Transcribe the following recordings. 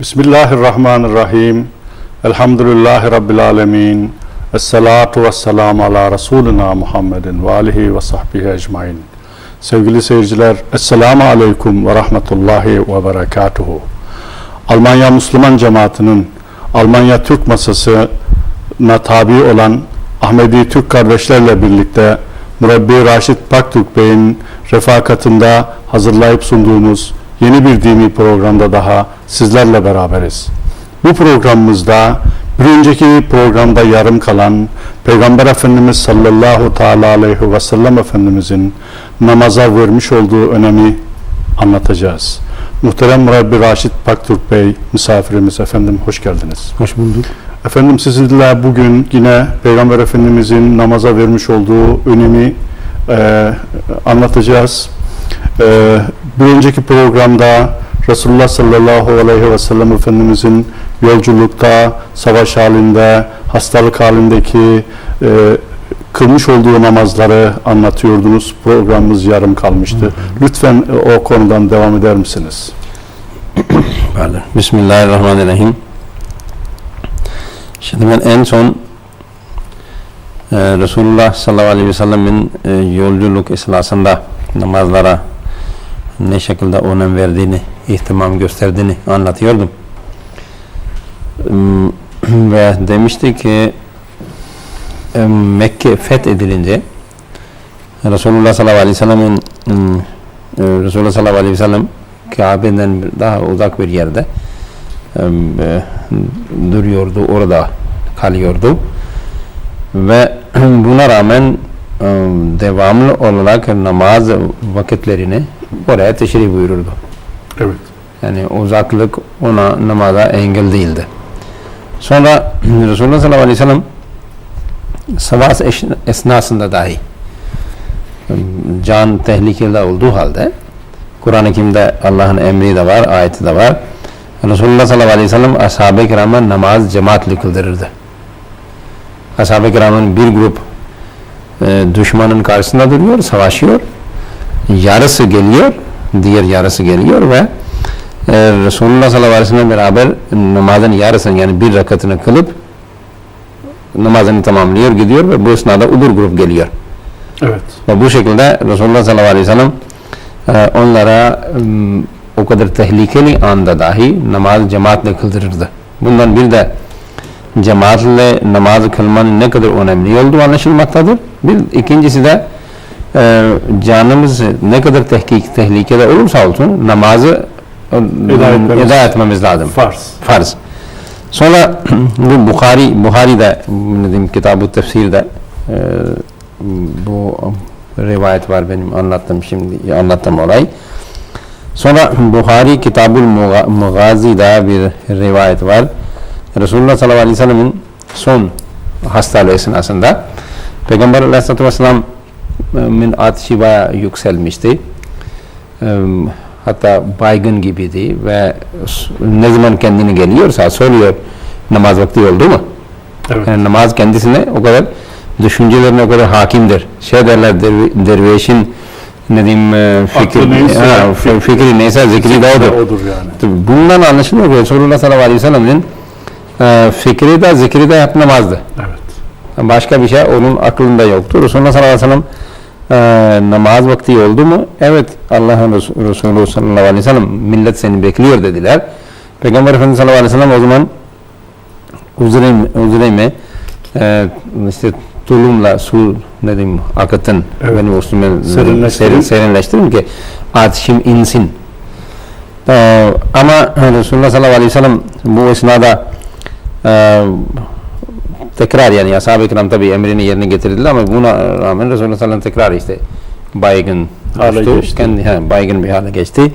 Bismillahirrahmanirrahim. Elhamdülillahi Rabbil alemin. Esselatu vesselamu ala Resulina Muhammedin ve alihi ve sahbihi ecmain. Sevgili seyirciler, Esselamu Aleyküm ve Rahmetullahi ve Berekatuhu. Almanya Müslüman Cemaati'nin Almanya Türk Masası'na tabi olan Ahmedi Türk kardeşlerle birlikte Murabbi Raşit Paktürk Bey'in refakatında hazırlayıp sunduğumuz yeni bir dini programda daha sizlerle beraberiz. Bu programımızda bir önceki programda yarım kalan Peygamber Efendimiz sallallahu teala aleyhi ve sellem Efendimizin namaza vermiş olduğu önemi anlatacağız. Muhterem Murabbi Raşit Paktürk Bey misafirimiz efendim hoş geldiniz. Hoş bulduk. Efendim sizinle bugün yine Peygamber Efendimizin namaza vermiş olduğu önemi e, anlatacağız. E, bir önceki programda Resulullah sallallahu aleyhi ve sellem Efendimizin yolculukta, savaş halinde, hastalık halindeki e, kılmış olduğu namazları anlatıyordunuz. Programımız yarım kalmıştı. Lütfen e, o konudan devam eder misiniz? Pardon. Bismillahirrahmanirrahim. Şimdi ben en son e, Resulullah sallallahu aleyhi ve sellemin e, yolculuk esnasında namazlara ne şekilde önem verdiğini, ihtimam gösterdiğini anlatıyordum. Hmm, Ve demişti ki e, Mekke fethedilince Resulullah sallallahu aleyhi ve sellemin hmm, e, Resulullah sallallahu aleyhi ve sellem Kabe'den daha uzak bir yerde e, duruyordu, orada kalıyordu. Ve buna rağmen devamlı olarak namaz vakitlerini oraya teşrif buyururdu. Evet. Yani uzaklık ona namaza engel değildi. Sonra Resulullah sallallahu aleyhi ve sellem savaş esnasında dahi can tehlikeli olduğu halde Kur'an-ı Kerim'de Allah'ın emri de var, ayeti de var. Resulullah sallallahu aleyhi ve sellem ashab-ı kirama namaz cemaatle kıldırırdı. Ashab-ı kiramın bir grup e, düşmanın karşısında duruyor, savaşıyor. Yarısı geliyor, diğer yarısı geliyor ve e, Resulullah sallallahu aleyhi ve sellem beraber namazın yarısını yani bir rakatını kılıp namazını tamamlıyor, gidiyor ve bu esnada öbür grup geliyor. Evet. Ve bu şekilde Resulullah sallallahu aleyhi ve sellem e, onlara o kadar tehlikeli anda dahi namaz cemaatle kıldırırdı. Bundan bir de cemaatle namaz kılmanın ne kadar önemli olduğu anlaşılmaktadır. Bir ikincisi de e, canımız ne kadar tehkik, tehlikede olursa olsun namazı Eda etmemiz- eda etmemiz lazım. Farz. Farz. Sonra bu Bukhari, diyeyim kitabı tefsirde e, bu rivayet var benim anlattım şimdi anlattım olay. Sonra Buhari Kitabul Muga- Mugazi'de bir rivayet var. Resulullah sallallahu aleyhi ve sellem'in son hastalığı esnasında Peygamber aleyhissalatü vesselam min ateşi bayağı yükselmişti. Hatta baygın gibiydi ve ne zaman kendine geliyorsa soruyor namaz vakti oldu mu? Evet. Yani namaz kendisine o kadar düşüncelerine o kadar hakimdir. Şey derler dervi- dervişin ne diyeyim fikri, Aklı neyse, ha, f- fikri neyse zikri de odur. Odur yani. Bundan anlaşılıyor ki Resulullah sallallahu aleyhi ve sellem'in e, fikri de zikri de hep namazdı. Evet. Başka bir şey onun aklında yoktu. Resulullah sallallahu aleyhi ve sellem e, namaz vakti oldu mu? Evet Allah'ın Resul- Resulü sallallahu aleyhi ve sellem millet seni bekliyor dediler. Peygamber Efendimiz sallallahu aleyhi ve sellem o zaman uzreyme, uzreyme e, işte tulumla su ne diyeyim akıtın Evet. benim üstüme serin, serinleştirin ki ateşim insin. Ee, ama Resulullah sallallahu aleyhi ve sellem bu esnada tekrar yani ashab-ı kiram tabi emrini yerine getirdiler ama buna rağmen Resulullah sallallahu tekrar işte baygın Hale düştü. geçti. Kendi, he, baygın bir hale geçti.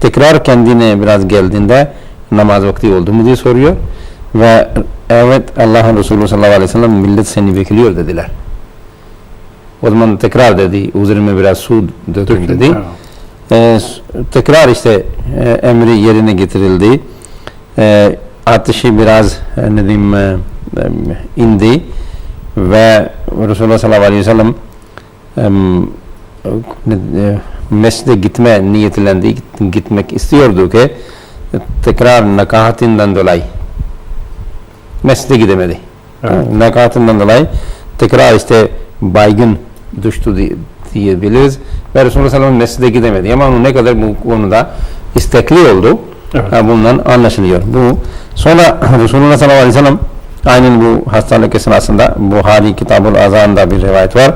Tekrar kendine biraz geldiğinde namaz vakti oldu mu diye soruyor. Ve evet Allah'ın Resulü sallallahu aleyhi ve sellem millet seni bekliyor dediler. O zaman tekrar dedi, üzerime biraz su dökün dedi. Ee, tekrar işte e, emri yerine getirildi. E, ateşi biraz e, ne diyeyim e, e, indi ve Resulullah sallallahu aleyhi ve sellem mescide gitme niyetlendi, git- gitmek istiyordu ki tekrar nakahatinden dolayı mescide gidemedi. Evet. Nakahatinden dolayı tekrar işte baygın düştü diye- diyebiliriz. Ve Resulullah sallallahu aleyhi ve sellem mescide gidemedi. Ama ne kadar bu konuda istekli oldu Evet. bundan anlaşılıyor. Bu sonra Resulullah sallallahu aleyhi ve sellem aynen bu hastalık esnasında Buhari Kitabul Azan'da bir rivayet var.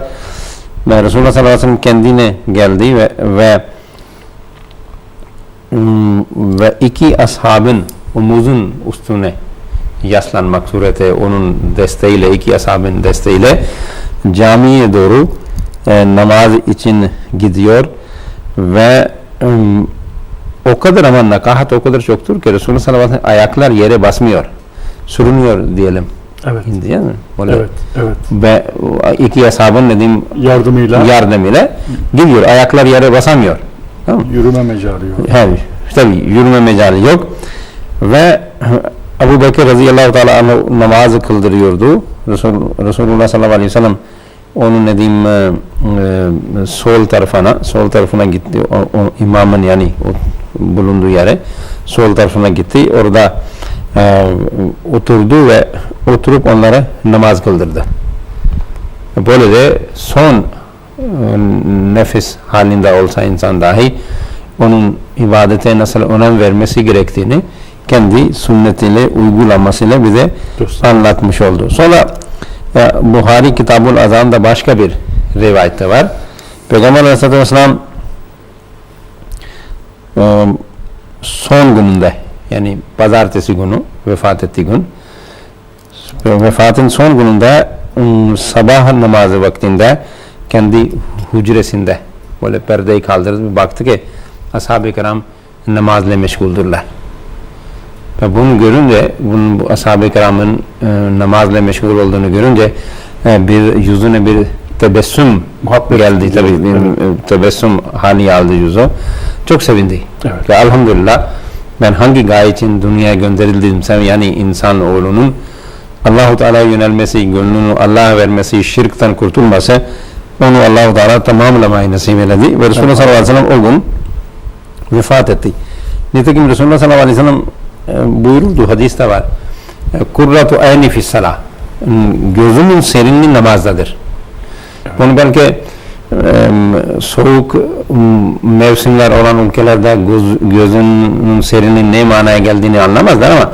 Ve Resulullah sallallahu aleyhi ve sellem kendine geldi ve, ve Hmm, ve iki ashabın omuzun üstüne yaslanmak sureti onun desteğiyle iki ashabın desteğiyle camiye doğru e, namaz için gidiyor ve hmm, o kadar ama nakahat o kadar çoktur ki Resulullah sallallahu aleyhi ve sellem ayaklar yere basmıyor sürünüyor diyelim Evet. değil mi? Böyle. Evet. Evet. Ve iki ashabın dediğim Yardımıyla yardımıyla gidiyor ayaklar yere basamıyor tamam yürüme mecali yok. Evet, tabi yürüme mecali yok ve Abu Bekir radıyallahu teala anhu namazı kıldırıyordu. Resul, Resulullah sallallahu aleyhi ve sellem onun ne diyeyim e, e, sol tarafına sol tarafına gitti. O, o imamın yani o bulunduğu yere sol tarafına gitti. Orada e, oturdu ve oturup onlara namaz kıldırdı. Böylece son e, nefes halinde olsa insan dahi onun ibadete nasıl önem vermesi gerektiğini kendi sünnetiyle uygulamasıyla bize anlatmış oldu. Sonra e, Buhari Kitabul Azan'da başka bir rivayette var. Peygamber Aleyhisselatü Vesselam son gününde yani pazartesi günü vefat ettiği gün vefatın son gününde ım, sabah namazı vaktinde kendi hücresinde böyle perdeyi kaldırdı bir baktı ki ashab-ı kiram namazla meşguldürler. Ve bunu görünce, bunun bu ashab-ı kiramın e, namazla meşgul olduğunu görünce e, bir yüzüne bir tebessüm Muhabbet geldi tabi Evet. tebessüm hali aldı yüzü. Çok sevindi. Evet. Ve elhamdülillah ben hangi gaye için dünyaya gönderildiğimse yani insan oğlunun Allahu Teala'ya yönelmesi, gönlünü Allah'a vermesi, şirkten kurtulması onu Allahu Teala tamamlamayı nasip eyledi. Ve Resulullah sallallahu aleyhi ve sellem o gün vefat etti. Nitekim Resulullah sallallahu aleyhi ve sellem e, buyururdu, hadiste var. E, Kurratu ayni fis salah. Hmm, Gözümün serinliği namazdadır. E, soğuk m, mevsimler olan ülkelerde göz, gözünün serinliği ne manaya geldiğini anlamazlar ama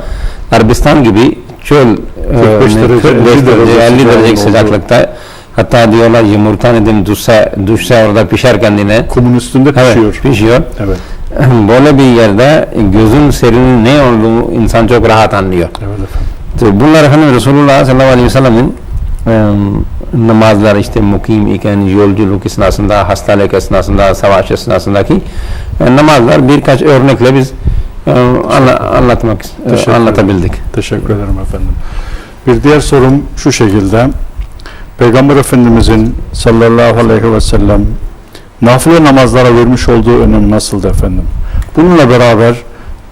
Arabistan gibi çöl e, 45 derece, 45 50 derece, derece 50 derece sıcak sıcaklıkta hatta diyorlar yumurta nedim düşse, düşse orada pişer kendine Kumun üstünde Evet, pişiyor. pişiyor. Evet. Böyle bir yerde gözün serinin ne olduğunu insan çok rahat anlıyor. Evet efendim. Bunlar efendim Resulullah sallallahu aleyhi ve sellemin e, namazlar işte mukim iken yolculuk esnasında, hastalık esnasında, savaş esnasındaki e, namazlar birkaç örnekle biz e, anla- anlatmak e, Teşekkür anlatabildik. Teşekkür ederim efendim. Bir diğer sorum şu şekilde. Peygamber Efendimizin sallallahu aleyhi ve sellem nafile namazlara vermiş olduğu önem nasıldı efendim? Bununla beraber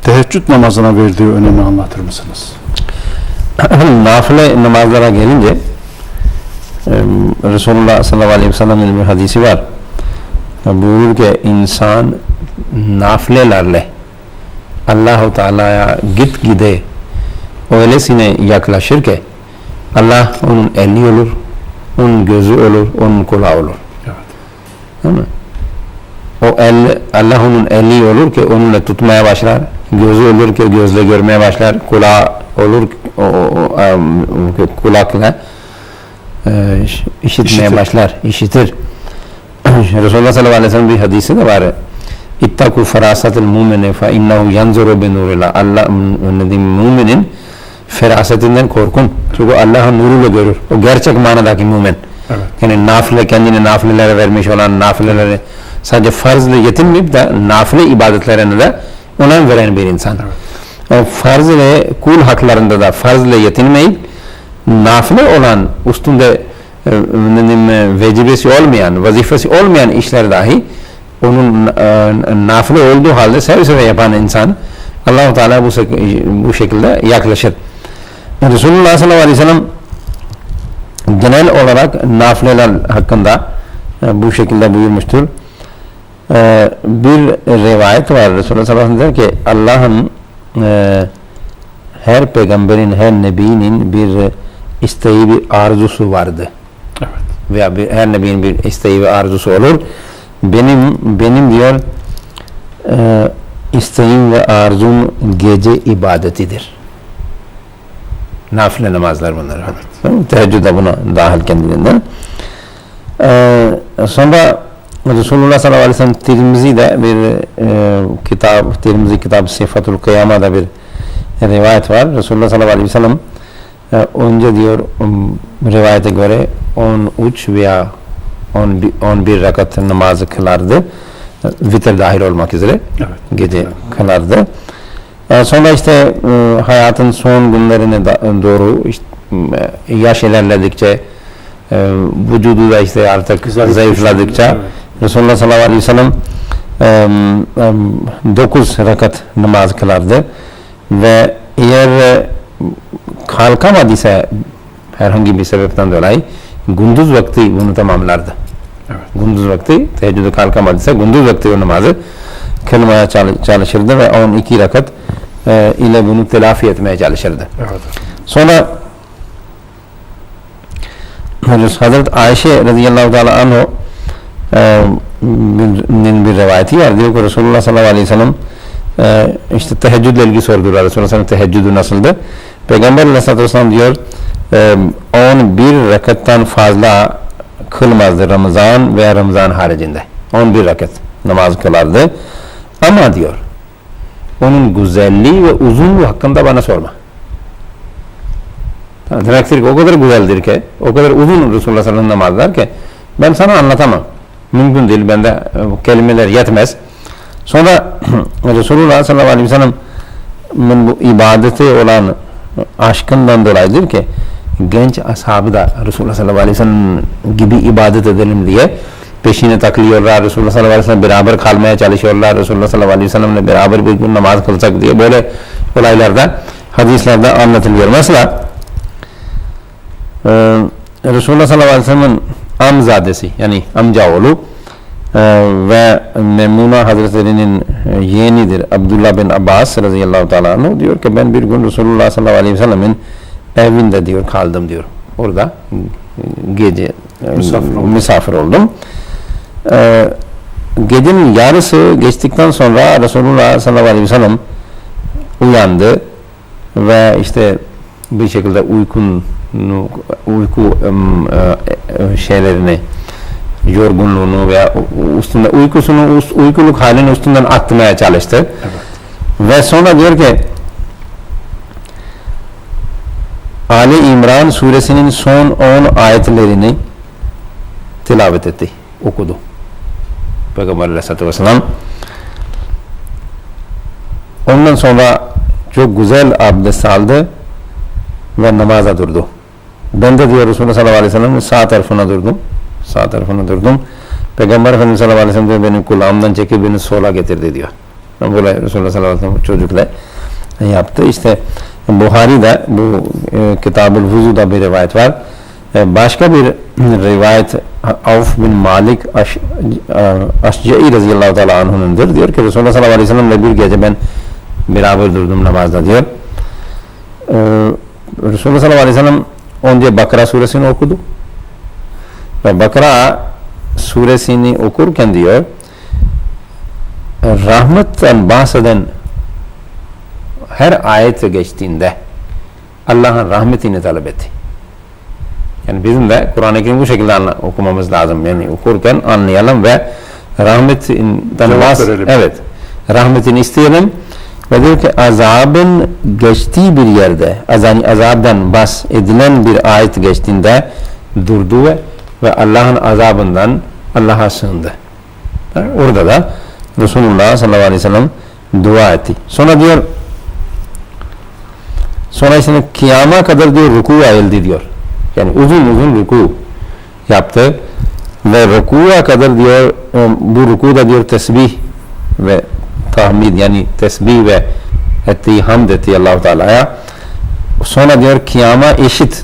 teheccüd namazına verdiği önemi anlatır mısınız? Nafile namazlara gelince Resulullah sallallahu aleyhi ve sellem'in bir hadisi var. Buyurur ki insan nafilelerle Allahu Teala'ya git gide öylesine yaklaşır ki Allah onun eli olur, onun gözü olur, onun kulağı olur. Evet. Değil mi? O el, Allah onun eli olur ki onunla tutmaya başlar, gözü olur ki gözle görmeye başlar, kulağı olur ki o, o, o, kulakla e, iş- işitmeye İşitir. başlar, işitir. Resulullah sallallahu aleyhi ve sellem bir hadisi de var. İttaku ferasatil mumini fe innehu yanzuru bi nurillah. Allah m- ne diyeyim, müminin ferasetinden korkun. Çünkü Allah'ın nuruyla görür. O gerçek manadaki mümin. Evet. Yani nafile kendine nafilelere vermiş olan nafileleri sadece farzla yetinmeyip de nafile ibadetlerine de önem veren bir insan. O farz ile kul haklarında da farz ile yetinmeyip nafile olan üstünde e, e, vecibesi olmayan, vazifesi olmayan işler dahi onun e, nafile olduğu halde seve seve yapan insan Allah-u Teala bu, bu şekilde yaklaşır. Resulullah sallallahu aleyhi ve sellem genel olarak nafileler hakkında bu şekilde buyurmuştur. Bir rivayet var Resulullah sallallahu aleyhi ve sellem ki Allah'ın her peygamberin, her nebinin bir isteği, bir arzusu vardı. Evet. Veya bir, her nebinin bir isteği ve arzusu olur. Benim benim diyor e, isteğim ve arzum gece ibadetidir. Nafile namazlar bunlar. Evet. Teheccüd de buna dahil kendiliğinden. Ee, sonra Resulullah sallallahu aleyhi ve sellem Tirmizi'de bir e, kitap, Tirmizi kitabı Sıfatul Kıyama'da bir rivayet var. Resulullah sallallahu aleyhi ve sellem e, önce diyor um, rivayete göre 13 veya 11, 11 rekat namazı kılardı. E, Vitir dahil olmak üzere Evet. gece kılardı. E, sonra işte e, hayatın son günlerine da- doğru işte, e, yaş ilerledikçe e, vücudu da işte artık Zayıf zayıfladıkça Evet. Resulullah sallallahu aleyhi ve sellem 9 rekat namaz kılardı ve eğer e, kalkamadıysa herhangi bir sebepten dolayı gündüz vakti bunu tamamlardı. Evet. Gündüz vakti teheccüde kalkamadıysa gündüz vakti o namazı kılmaya çalı- çalışırdı ve 12 rekat e, ile bunu telafi etmeye çalışırdı. Evet. Sonra Hazret Ayşe radıyallahu teala anhu e, bir, bir rivayeti var. Diyor ki Resulullah sallallahu aleyhi ve sellem e, işte teheccüdle ilgili sordular. Resulullah sallallahu aleyhi ve sellem teheccüdü nasıldı? Peygamber aleyhissalatü vesselam diyor e, 11 rekattan fazla kılmazdı Ramazan veya Ramazan haricinde. 11 rekat namaz kılardı. Ama diyor onun güzelliği ve uzunluğu hakkında bana sorma. Demektir ki o kadar güzeldir ki, o kadar uzun Resulullah sallallahu aleyhi ve sellem namazlar ki ben sana anlatamam. Mümkün değil, bende e, kelimeler yetmez. Sonra Resulullah sallallahu aleyhi ve sellem'in bu ibadeti olan aşkından dolayıdır ki genç ashabı da Resulullah sallallahu aleyhi ve sellem gibi ibadet edelim diye peşine takılıyorlar. Resulullah sallallahu aleyhi ve sellem beraber kalmaya çalışıyorlar. Resulullah sallallahu aleyhi ve sellemle beraber bir gün namaz kılacak diye böyle olaylarda hadislerde anlatılıyor. Mesela ee, Resulullah sallallahu aleyhi ve sellem'in amzadesi yani amca oğlu e, ve Memnuna Hazretleri'nin e, yeğenidir Abdullah bin Abbas radıyallahu teala diyor ki ben bir gün Resulullah sallallahu aleyhi ve sellem'in evinde diyor kaldım diyor. Orada e, gece e, Misafir oldum. misafir oldum. Ee, gecenin yarısı geçtikten sonra Resulullah sallallahu aleyhi ve sellem uyandı ve işte bir şekilde uykun uyku e, şeylerini yorgunluğunu veya üstünde uykusunu us- uykuluk halini üstünden atmaya çalıştı. Ve sonra diyor ki Ali İmran suresinin son 10 ayetlerini tilavet etti, okudu. Peygamber Aleyhisselatü Vesselam ondan sonra çok güzel abdest aldı ve namaza durdu. Ben de diyor Resulullah sallallahu aleyhi ve sellem'in sağ tarafına durdum. Sağ tarafına durdum. Peygamber Efendimiz sallallahu aleyhi ve sellem diyor, kulağımdan çekip beni sola getirdi diyor. Böyle Resulullah sallallahu aleyhi ve sellem çocukla yaptı. İşte Buhari'de bu e, Kitab-ül bir rivayet var. E, başka bir rivayet Avf bin Malik Aş, e, Aşca'i radıyallahu teala anhunundur. Diyor ki Resulullah sallallahu aleyhi ve sellemle bir gece ben beraber durdum namazda diyor. E, Resulullah sallallahu aleyhi ve sellem önce Bakara suresini okudu. Ve Bakara suresini okurken diyor rahmetten bahseden her ayete geçtiğinde Allah'ın rahmetini talep etti. Yani bizim de Kur'an-ı Kerim bu şekilde anla- okumamız lazım. Yani okurken anlayalım ve rahmetinden bahs-. Evet. Rahmetini isteyelim ve diyor ki azabın geçtiği bir yerde azan azabdan bahs edilen bir ayet geçtiğinde durdu ve, ve Allah'ın azabından Allah'a sığındı. Orada da Resulullah sallallahu aleyhi ve sellem dua etti. Sonra diyor sonra işte kıyama kadar diyor ruku eğildi diyor. Yani uzun uzun ruku yaptı ve rukuya kadar diyor bu rukuda diyor tesbih ve tahmid yani tesbih ve ettiği hamd etti allah Teala'ya. Sonra diyor kıyama eşit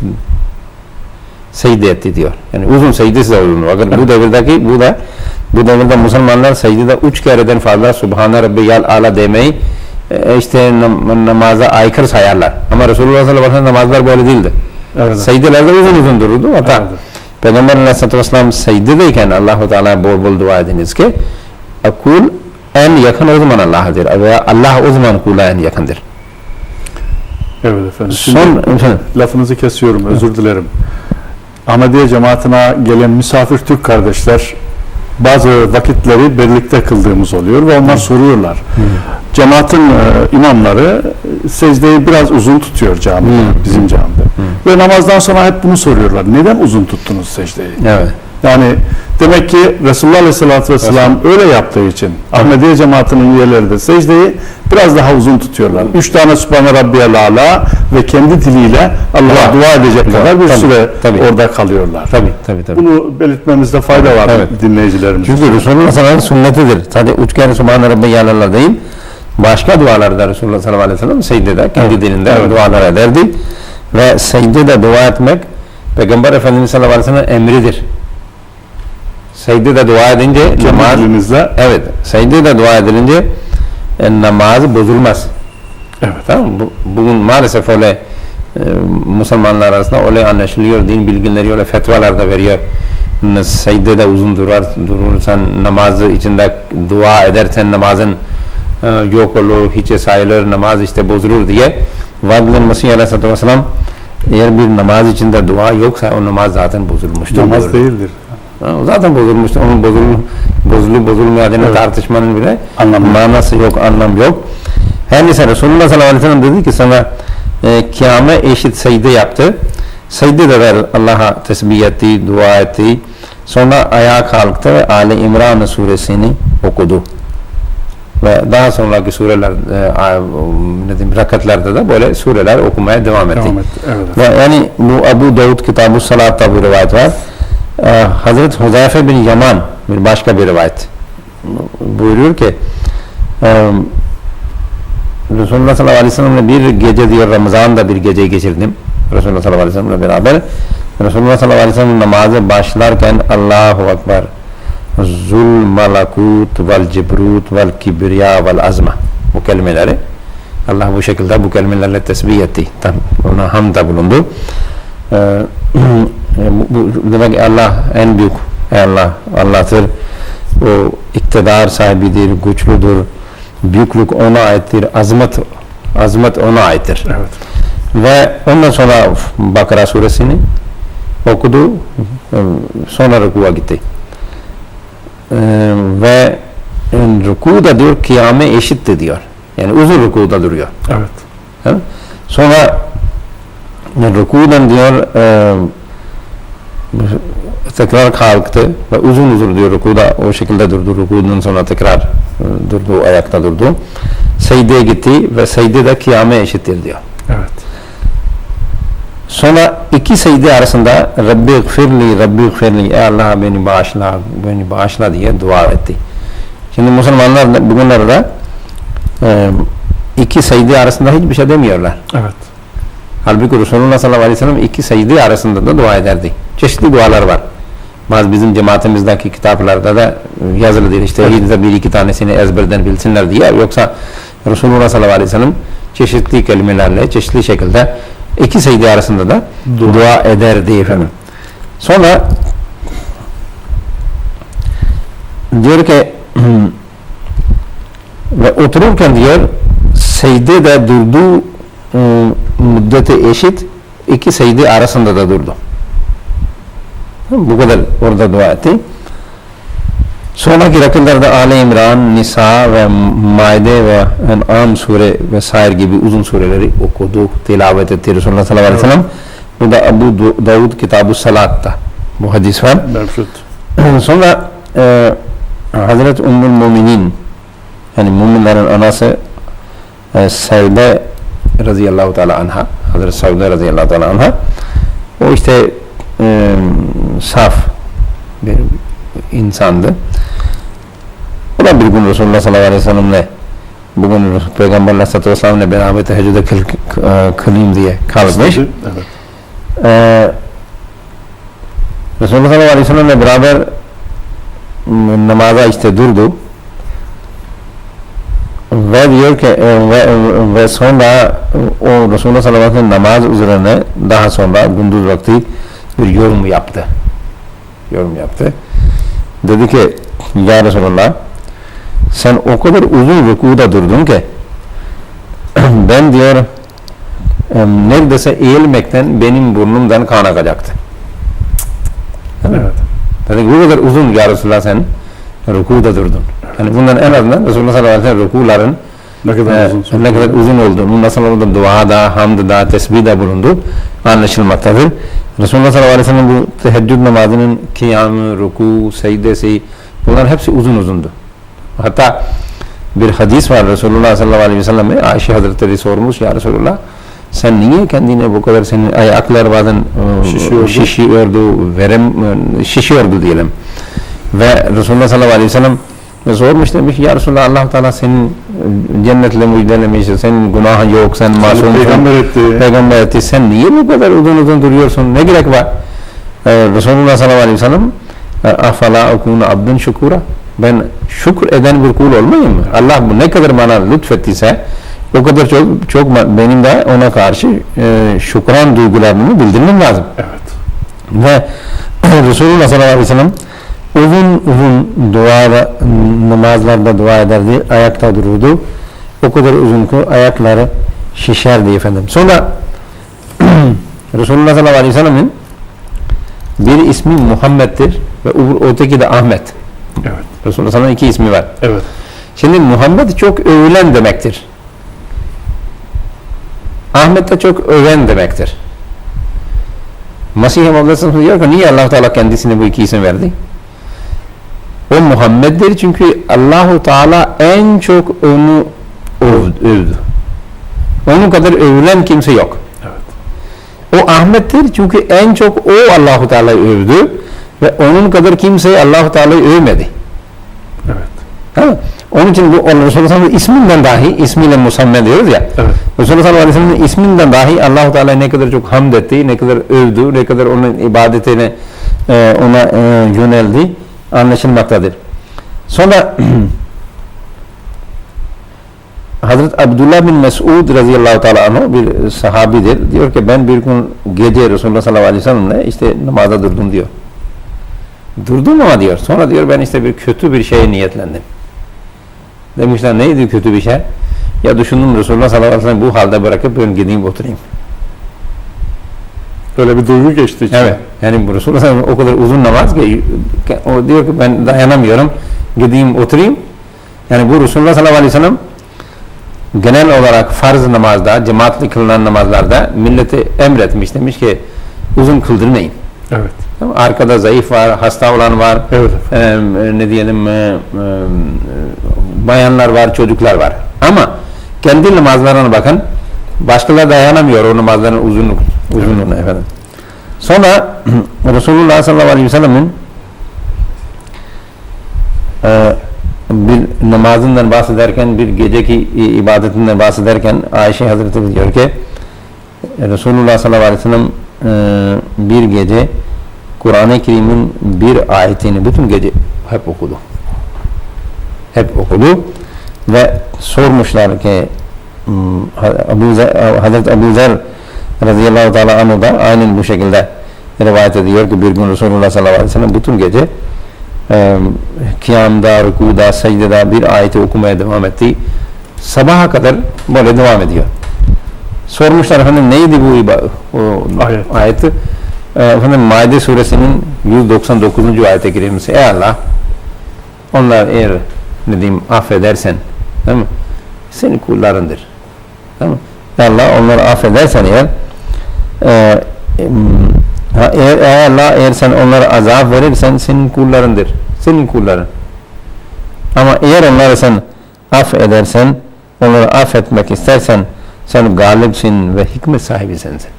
secde etti diyor. Yani uzun secdesi de uzun. Bakın bu devirdeki bu da bu devirde Müslümanlar secdede üç kereden fazla Subhane Rabbiyal Ala demeyi e, işte nam- namaza aykırı sayarlar. Ama Resulullah sallallahu aleyhi ve sellem namazlar böyle değildi. Evet. Secdelerde uzun uzun dururdu. Hatta Evet. Peygamber aleyhissalatü vesselam secdedeyken Allah-u Teala bol bol dua ediniz ki kul en yakın o zaman Allah'adır veya Allah o zaman kula en yakındır. Evet efendim. Şimdi Son efendim, lafınızı kesiyorum özür dilerim. Ahmediye cemaatine gelen misafir Türk kardeşler bazı vakitleri birlikte kıldığımız oluyor ve onlar soruyorlar. Cemaatin e, imamları secdeyi biraz uzun tutuyor camide, Hı. bizim camide. Ve namazdan sonra hep bunu soruyorlar. Neden uzun tuttunuz secdeyi? evet. Yani demek ki Resulullah Aleyhisselatü Vesselam öyle yaptığı için Ahmediye cemaatinin üyeleri de secdeyi biraz daha uzun tutuyorlar. Üç tane Sübhane Rabbiyel Ala ve kendi diliyle Allah'a Dua. edecek Dua. kadar bir Tabii, süre tabii. orada kalıyorlar. Tabii tabii tabii. Bunu belirtmemizde fayda var Evet. dinleyicilerimiz. Çünkü Resulullah sallallahu aleyhi ve sellem sünnetidir. Sadece üç kere Subhane Rabbi yalarla değil, başka dualarda Resulullah sallallahu aleyhi ve sellem secdede, kendi Evet, dilinde evet. dualar ederdi. Ve secdede dua etmek, Peygamber Efendimiz sallallahu aleyhi ve sellem emridir. Secdede dua edince namaz, evet, secdede dua edilince e, namaz bozulmaz. evet. Tamam? Bu, bugün maalesef öyle e, Müslümanlar arasında öyle anlaşılıyor, din bilginleri öyle fetvalar da veriyor. Ne Secdede uzun durar, durursan namazı içinde dua edersen namazın e, yok olur, hiçe sayılır, namaz işte bozulur diye. Vadilin Mesih Aleyhisselatü Vesselam eğer bir namaz içinde dua yoksa o namaz zaten bozulmuştur. Namaz diyor. değildir. Zaten bozulmuştur. Onun bozul, bozulu bozulmayadığını Evet. tartışmanın bile Anlamı yok. manası yok, anlam yok. Her neyse Resulullah sallallahu aleyhi ve sellem dedi ki sana e, kıyame eşit secde yaptı. Secde de ver Allah'a tesbih etti, dua etti. Sonra ayağa kalktı ve Ali İmran suresini okudu. Ve daha sonraki sureler, e, ne diyeyim, rakatlerde de böyle sureler okumaya devam etti. Devam et. Evet. Ve yani bu Ebu Davud Kitab-ı Salat'ta bir rivayet var. Ee, Hazreti Huzayfe bin Yaman bir başka bir rivayet buyuruyor ki e, Resulullah sallallahu aleyhi ve sellem'le bir gece diyor Ramazan'da bir geceyi geçirdim. Resulullah sallallahu aleyhi ve sellem'le beraber. Resulullah sallallahu aleyhi ve sellem namazı başlarken Allahu Ekber Zul malakut vel cibrut vel kibriya vel azma bu kelimeleri Allah bu şekilde bu kelimelerle tesbih etti. Tam ona hamda bulundu. Ee, bu, bu demek Allah en büyük Allah Allah'tır. O iktidar sahibidir, güçlüdür. Büyüklük ona aittir. Azmet azmet ona aittir. Evet. Ve ondan sonra Bakara suresini okudu. Sonra rükuğa gitti. Ee, ve rüku da diyor kıyame eşitti diyor. Yani uzun rükuda duruyor. Evet. Ha? Sonra rükudan diyor e, tekrar kalktı ve uzun uzun diyor rükuda o şekilde durdu. Rükudan sonra tekrar e, durdu, ayakta durdu. Secdeye gitti ve secde de kıyame eşittir diyor. Evet. Sonra iki secde arasında Rabbi gfirli, Rabbi gfirli, ey Allah beni bağışla, beni bağışla diye dua etti. Şimdi Müslümanlar bugünlerde e, iki secde arasında hiçbir şey demiyorlar. Evet. Halbuki Resulullah sallallahu aleyhi ve sellem iki secde arasında da dua ederdi. Çeşitli dualar var. Bazı bizim cemaatimizdeki kitaplarda da yazılıdır. İşte Evet. bir iki tanesini ezberden bilsinler diye. Yoksa Resulullah sallallahu aleyhi ve sellem çeşitli kelimelerle, çeşitli şekilde iki secde arasında da Dua. dua, ederdi efendim. Sonra diyor ki ve otururken diyor secde de durduğu ıı, müddeti eşit iki secde arasında da durdu. Bu kadar orada dua etti. Sonraki rakılarda Ali İmran, Nisa ve Maide ve En'am sure vesaire gibi uzun sureleri okudu, tilavet etti Resulullah sallallahu aleyhi ve sellem. Bu da Du- Davud Kitab-ı Salat'ta bu hadis var. Mevcut. Sonra e, Hazreti Ümmül Müminin yani müminlerin anası e, رضی اللہ تعالی عنہ حضرت سعودہ رضی اللہ تعالی عنہ وہ اس تے صاف انسان دے اور بلکن رسول اللہ صلی اللہ علیہ وسلم نے بالکل پیغمبر اللہ صلی اللہ علیہ وسلم نے بنام تحجد کھلیم دیا کھالک میں۔ رسول اللہ صلی اللہ علیہ وسلم نے برابر نمازہ دور دو۔ Ve diyor ki e, ve, ve sonra o Resulullah sallallahu aleyhi ve sellem namaz üzerine daha sonra gündüz vakti bir yorum yaptı. Yorum yaptı. Dedi ki ya Resulullah sen o kadar uzun rükuda durdun ki ben diyor e, neredeyse eğilmekten benim burnumdan kan akacaktı. Evet. Dedi ki bu kadar uzun ya Resulullah sen rükuda durdun. Yani bundan en azından Resulullah sallallahu aleyhi ve sellem rükuların Ne kadar e, uzun ne kadar uzun olduğunu, nasıl oldu duada, hamdda, tesbihde bulundu anlaşılmaktadır. Resulullah sallallahu aleyhi ve sellem bu teheccüd namazının kıyamı, ruku, secdesi bunlar hepsi uzun uzundu. Hatta bir hadis var Resulullah sallallahu aleyhi ve selleme Ayşe Hazretleri sormuş ya Resulullah sen niye kendine bu kadar senin ayaklar bazen e, Şişiyordu. şişiyordu, verem, e, şişiyordu diyelim. Ve Resulullah sallallahu aleyhi ve sellem sormuş demiş ki, ya Resulullah allah Teala senin e, cennetle müjdelemiş, senin günahın yok, sen masumsun. Peygamber etti. Peygamber etti. Sen niye bu kadar uzun uzun duruyorsun? Ne gerek var? Ee, Resulullah sallallahu aleyhi ve sellem e, afala akunu abdın şükura ben şükür eden bir kul olmayayım mı? Allah bu ne kadar bana lütfettiyse o kadar çok çok benim de ona karşı e, şükran duygularımı bildirmem lazım. Evet. Ve Resulullah sallallahu aleyhi ve sellem uzun uzun duada, namazlarda dua ederdi, ayakta dururdu. O kadar uzun ki ayakları şişerdi efendim. Sonra Resulullah sallallahu aleyhi ve sellem'in bir ismi Muhammed'dir ve öteki de Ahmet. Evet. Resulullah sallallahu ve iki ismi var. Evet. Şimdi Muhammed çok övülen demektir. Ahmet de çok öven demektir. Mesih Maud diyor ki niye allah Teala kendisine bu iki isim verdi? O Muhammed'dir çünkü Allahu Teala en çok onu öv- övdü. Onun kadar övülen kimse yok. Evet. O Ahmet'tir çünkü en çok o Allahu Teala'yı övdü ve onun kadar kimseyi Allahu Teala'yı övmedi. Evet. Mı? Onun için bu Resulullah sallallahu aleyhi ve isminden dahi ismiyle musammed diyoruz ya. Evet. Resulullah sallallahu aleyhi ve sellem'in isminden dahi Allah-u Teala ne kadar çok hamd etti, ne kadar övdü, ne kadar onun ibadetine e, ona e, yöneldi anlaşılmaktadır. Sonra Hazreti Abdullah bin Mesud radıyallahu teala anhu bir sahabidir. Diyor ki ben bir gün gece Resulullah sallallahu aleyhi ve sellemle işte namaza durdum diyor. Durdum ama diyor. Sonra diyor ben işte bir kötü bir şeye niyetlendim. Demişler neydi kötü bir şey? Ya düşündüm Resulullah sallallahu aleyhi ve sellem bu halde bırakıp ben gideyim oturayım. Böyle bir duygu geçti içine. Evet. Yani bu Resulullah o kadar uzun namaz ki o diyor ki ben dayanamıyorum. Gideyim oturayım. Yani bu Resulullah sallallahu aleyhi ve sellem genel olarak farz namazda, cemaatli kılınan namazlarda milleti emretmiş. Demiş ki uzun kıldırmayın. Evet. Arkada zayıf var, hasta olan var. Evet. Eee, ne diyelim eee, eee, bayanlar var, çocuklar var. Ama kendi namazlarına bakın. Başkaları dayanamıyor o namazların uzunluk, uzunluğuna efendim. Sonra Resulullah sallallahu aleyhi ve sellem'in eee, bir namazından bahsederken, bir geceki ibadetinden bahsederken Ayşe Hazretleri diyor ki Resulullah sallallahu aleyhi ve sellem eee, bir gece Kur'an-ı Kerim'in bir ayetini bütün gece hep okudu. Hep okudu ve sormuşlar ki Abu Hazreti Ebu Zer radıyallahu teala anhu da aynen bu şekilde rivayet ediyor ki bir gün Resulullah sallallahu aleyhi ve sellem bütün gece e, kıyamda, rükuda, secdede bir ayeti okumaya devam etti. Sabaha kadar böyle devam ediyor. Sormuşlar efendim neydi bu o Ayet. ayeti? Ee, efendim Maide suresinin 199. ayete kerimesi. Ey Allah onlar eğer ne diyeyim affedersen değil mi? Senin kullarındır. Değil mi? Allah onları affedersen eğer e, eğer, ey Allah eğer sen onlara azap verirsen senin kullarındır. Senin kulların. Ama eğer onları sen affedersen onları affetmek istersen sen galipsin ve hikmet sahibi sensin.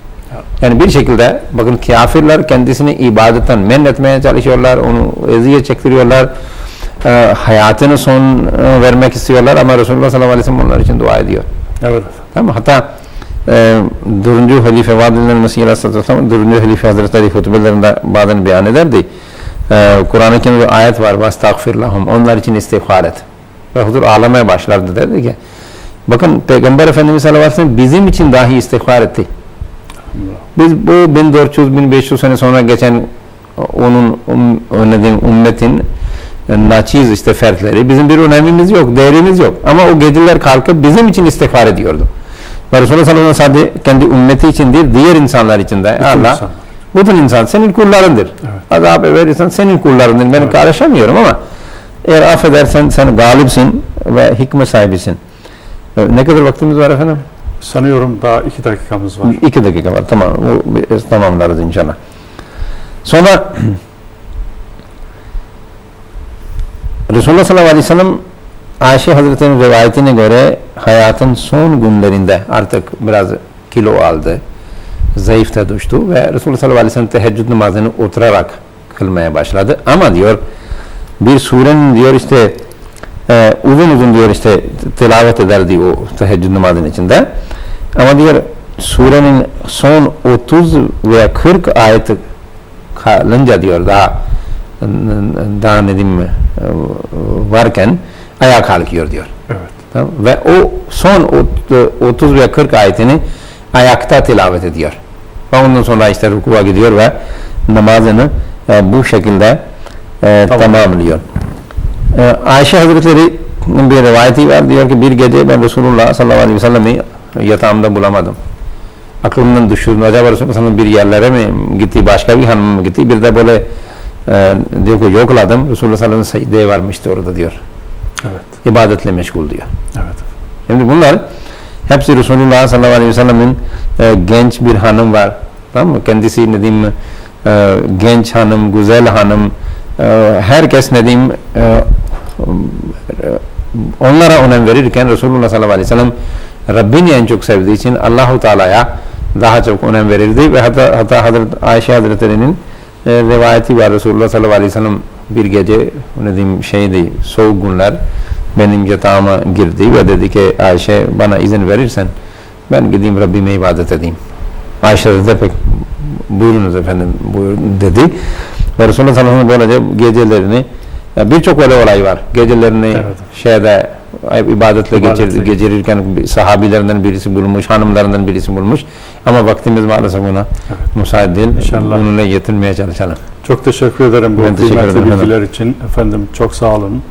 Yani bir şekilde bakın kafirler kendisini ibadetten men etmeye çalışıyorlar, onu eziyet çektiriyorlar, e, hayatını son e, vermek istiyorlar ama Resulullah sallallahu aleyhi ve sellem onlar için dua ediyor. Evet. Tamam? Hatta ee, e, 4. halife vaadinden Mesih Aleyhisselatü Vesselam 4. halife Hazreti Ali hutubelerinde bazen beyan ederdi. Ee, Kur'an-ı Kerim'de ayet var. Vestagfir lahum. Onlar için istiğfar et. Ve huzur ağlamaya başlardı derdi ki bakın Peygamber Efendimiz sallallahu aleyhi bizim için dahi istiğfar etti. Biz bu 1400-1500 sene sonra geçen onun um, ümmetin yani naçiz işte fertleri. Bizim bir önemimiz yok, değerimiz yok. Ama o geceler kalkıp bizim için istiğfar ediyordu. Ve Resulullah sallallahu aleyhi ve sellem sadece kendi ümmeti için değil, diğer insanlar için de Allah insan. bütün insan senin kullarındır. Azap verirsen senin kullarındır. Ben karışamıyorum ama eğer affedersen sen galipsin ve hikmet sahibisin. E, Ne kadar vaktimiz var efendim? Sanıyorum daha iki dakikamız var. İki dakika var. Tamam. Bu tamamlarız inşallah. Sonra Resulullah sallallahu aleyhi ve sellem Ayşe Hazretleri'nin rivayetine göre hayatın son günlerinde artık biraz kilo aldı. Zayıf da düştü ve Resulullah sallallahu aleyhi ve sellem teheccüd namazını oturarak kılmaya başladı. Ama diyor bir surenin diyor işte e, uzun uzun diyor işte tilavet ederdi o teheccüd namazının içinde. Ama diyor surenin son 30 veya 40 ayeti kalınca diyor daha daha ne diyeyim varken ayağa kalkıyor diyor. Evet. Tamam. Ve o son ot- 30 veya 40 ayetini ayakta tilavet ediyor. Ve ondan sonra işte rukuğa gidiyor ve namazını e, bu şekilde e, Tamam. tamamlıyor. E, Ayşe Hazretleri bir rivayeti var diyor ki bir gece ben Resulullah sallallahu aleyhi ve sellem'i yatağımda bulamadım. Aklımdan düşürdüm. Acaba Resulullah ve bir yerlere mi gitti, başka bir hanıma mı gitti? Bir de böyle e, diyor ki yokladım. Resulullah sallallahu aleyhi ve sellem secdeye varmıştı orada diyor. Evet. İbadetle meşgul diyor. Evet. Şimdi bunlar hepsi Resulullah sallallahu aleyhi ve sellem'in e, genç bir hanım var. Tamam mı? Kendisi ne diyeyim e, genç hanım, güzel hanım e, herkes ne diyeyim e, e, onlara önem verirken Resulullah sallallahu aleyhi ve sellem Rabbini en çok sevdiği için Allahu Teala'ya daha çok önem verirdi ve hatta, hatta Hazret Ayşe Hazretleri'nin e, rivayeti var Resulullah sallallahu aleyhi ve sellem bir gece ne diyeyim şeydi soğuk günler benim yatağıma girdi ve dedi ki Ayşe bana izin verirsen ben gideyim Rabbime ibadet edeyim. Ayşe de pek buyurunuz efendim buyurun dedi. Ve Resulullah sallallahu aleyhi ve sellem böylece gecelerini birçok öyle olay var. Gecelerini Evet. şeyde ibadetle İbadetle geçir, geçirirken sahabilerinden birisi bulmuş, hanımlarından birisi bulmuş. Ama vaktimiz maalesef buna müsait değil. İnşallah. Bununla yetinmeye çalışalım. Çok teşekkür ederim bu Ben kıymetli efendim. bilgiler için. Efendim çok sağ olun.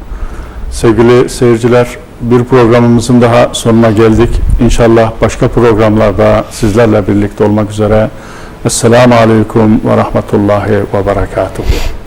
Sevgili seyirciler, bir programımızın daha sonuna geldik. İnşallah başka programlarda sizlerle birlikte olmak üzere. Esselamu Aleyküm ve Rahmetullahi ve Berekatuhu.